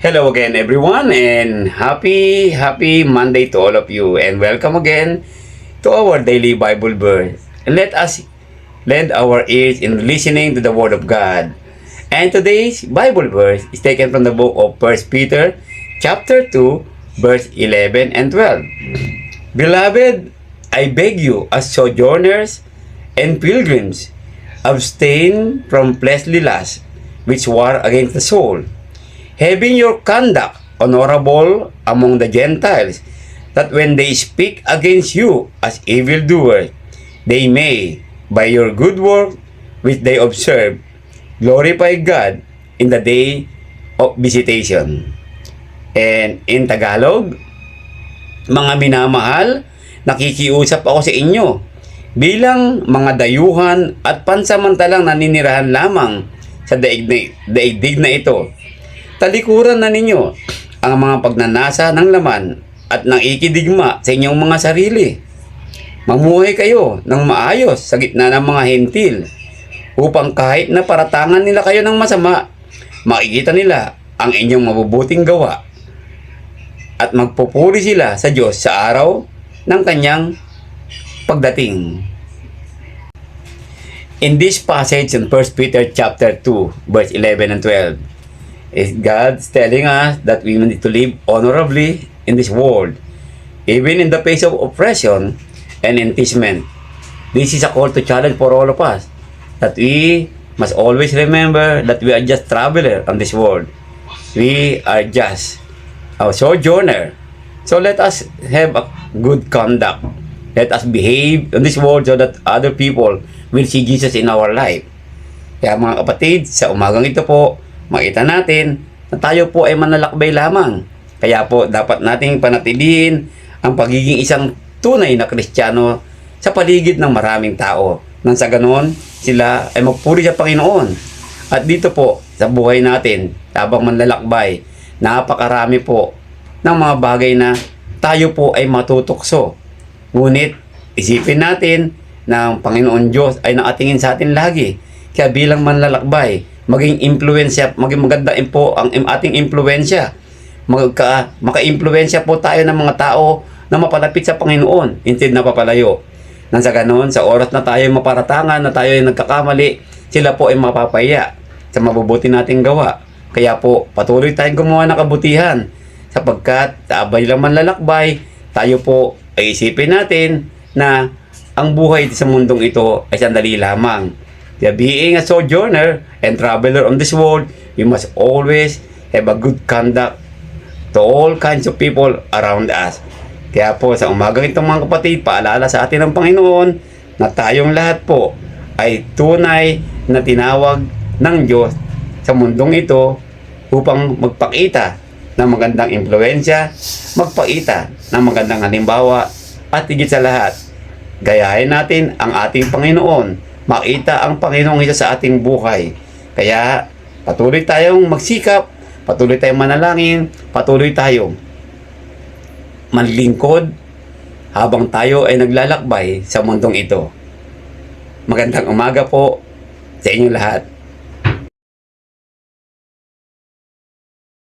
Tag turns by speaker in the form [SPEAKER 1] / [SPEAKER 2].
[SPEAKER 1] Hello again everyone and happy happy Monday to all of you and welcome again to our daily Bible verse. Let us lend our ears in listening to the word of God. And today's Bible verse is taken from the book of 1 Peter chapter 2 verse 11 and 12. Beloved, I beg you as sojourners and pilgrims abstain from fleshly lusts which war against the soul having your conduct honorable among the Gentiles, that when they speak against you as evildoers, they may, by your good work which they observe, glorify God in the day of visitation. And in Tagalog, mga minamahal, nakikiusap ako sa inyo bilang mga dayuhan at pansamantalang naninirahan lamang sa daigdig, na ito talikuran na ninyo ang mga pagnanasa ng laman at ng ikidigma sa inyong mga sarili. Mamuhay kayo ng maayos sa gitna ng mga hentil upang kahit na paratangan nila kayo ng masama, makikita nila ang inyong mabubuting gawa at magpupuri sila sa Diyos sa araw ng kanyang pagdating. In this passage in 1 Peter chapter 2 verse 11 and 12, is God's telling us that we need to live honorably in this world, even in the face of oppression and imprisonment. This is a call to challenge for all of us that we must always remember that we are just traveler on this world. We are just a sojourner. So let us have a good conduct. Let us behave in this world so that other people will see Jesus in our life. Kaya mga kapatid, sa umagang ito po, makita natin na tayo po ay manlalakbay lamang. Kaya po dapat nating panatilihin ang pagiging isang tunay na Kristiyano sa paligid ng maraming tao. Nang sa ganon, sila ay magpuri sa Panginoon. At dito po, sa buhay natin, habang manlalakbay, napakarami po ng mga bagay na tayo po ay matutukso. Ngunit, isipin natin na ang Panginoon Diyos ay nakatingin sa atin lagi. Kaya bilang manlalakbay, maging impluensya, maging maganda po ang ating impluensya. Magka, maka-impluensya po tayo ng mga tao na mapalapit sa Panginoon, instead na papalayo. Nang sa ganon, sa oras na tayo maparatangan, na tayo ay nagkakamali, sila po ay mapapaya sa mabubuti nating gawa. Kaya po, patuloy tayong gumawa ng kabutihan sapagkat sa abay lang manlalakbay, tayo po ay isipin natin na ang buhay sa mundong ito ay sandali lamang. Kaya being a sojourner and traveler on this world, you must always have a good conduct to all kinds of people around us. Kaya po sa umagang itong mga kapatid, paalala sa atin ng Panginoon na tayong lahat po ay tunay na tinawag ng Diyos sa mundong ito upang magpakita ng magandang impluensya, magpakita ng magandang halimbawa at higit sa lahat, gayahin natin ang ating Panginoon, makita ang Panginoong isa sa ating buhay. Kaya patuloy tayong magsikap, patuloy tayong manalangin, patuloy tayong manlingkod habang tayo ay naglalakbay sa mundong ito. Magandang umaga po sa inyong lahat.